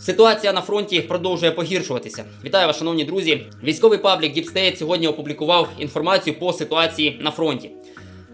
Ситуація на фронті продовжує погіршуватися. Вітаю вас, шановні друзі. Військовий паблік State сьогодні опублікував інформацію по ситуації на фронті.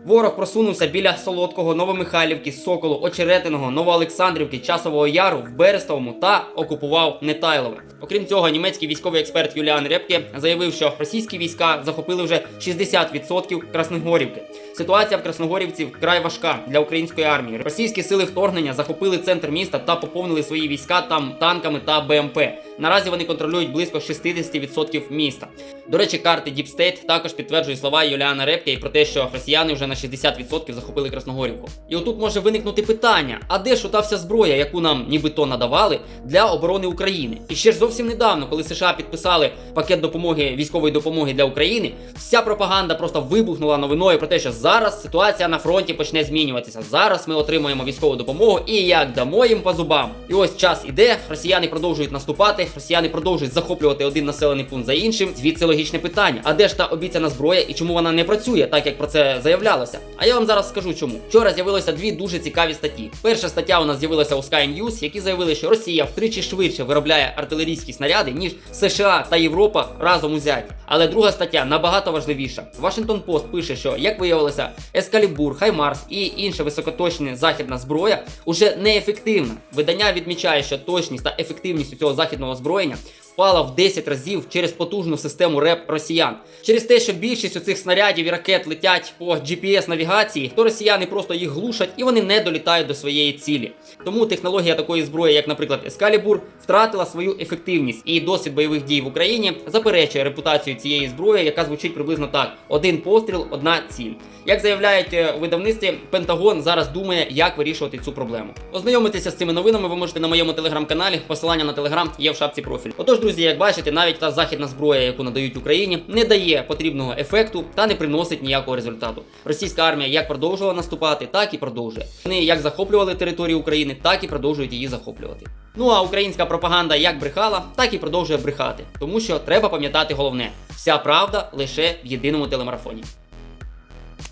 Ворог просунувся біля Солодкого, Новомихайлівки, Соколу, Очеретиного, Новоолександрівки, Часового Яру в Берестовому та окупував Нетайлове. Окрім цього, німецький військовий експерт Юліан Репке заявив, що російські війська захопили вже 60% Красногорівки. Ситуація в Красногорівці вкрай важка для української армії. Російські сили вторгнення захопили центр міста та поповнили свої війська там танками та БМП. Наразі вони контролюють близько 60% міста. До речі, карти Deep State також підтверджують слова Юліана Репке і про те, що росіяни вже на 60% захопили Красногорівку. І отут може виникнути питання: а де ж ота вся зброя, яку нам нібито надавали для оборони України? І ще ж зовсім недавно, коли США підписали пакет допомоги військової допомоги для України, вся пропаганда просто вибухнула новиною про те, що зараз ситуація на фронті почне змінюватися. Зараз ми отримуємо військову допомогу і як дамо їм по зубам. І ось час іде, росіяни продовжують наступати, росіяни продовжують захоплювати один населений пункт за іншим. Звідси логічне питання: а де ж та обіцяна зброя і чому вона не працює, так як про це заявлялося? А я вам зараз скажу чому. Вчора з'явилося дві дуже цікаві статті. Перша стаття у нас з'явилася у Sky News, які заявили, що Росія втричі швидше виробляє артилерійські снаряди, ніж США та Європа разом узяті. Але друга стаття набагато важливіша. Вашингтон Пост пише, що як виявилося, Ескалібур, Хаймарс і інша високоточна західна зброя уже неефективна. Видання відмічає, що точність та ефективність у цього західного озброєння впала в 10 разів через потужну систему РЕП росіян. Через те, що більшість у цих снарядів і ракет летять по GPS навігації, то росіяни просто їх глушать і вони не долітають до своєї цілі. Тому технологія такої зброї, як, наприклад, Ескалібур, втратила свою ефективність, і досвід бойових дій в Україні заперечує репутацію цієї зброї, яка звучить приблизно так: один постріл, одна ціль. Як заявляють е, у видавництві, Пентагон зараз думає, як вирішувати цю проблему. Ознайомитися з цими новинами ви можете на моєму телеграм-каналі. Посилання на телеграм є в шапці профіль. Отож, друзі, як бачите, навіть та західна зброя, яку надають Україні, не дає потрібного ефекту та не приносить ніякого результату. Rосійська армія як продовжувала наступати, так і продовжує. Вони як захоплювали територію України, так і продовжують її захоплювати. Ну а українська пропаганда як брехала, так і продовжує брехати, тому що треба пам'ятати головне: вся правда лише в єдиному телемарафоні.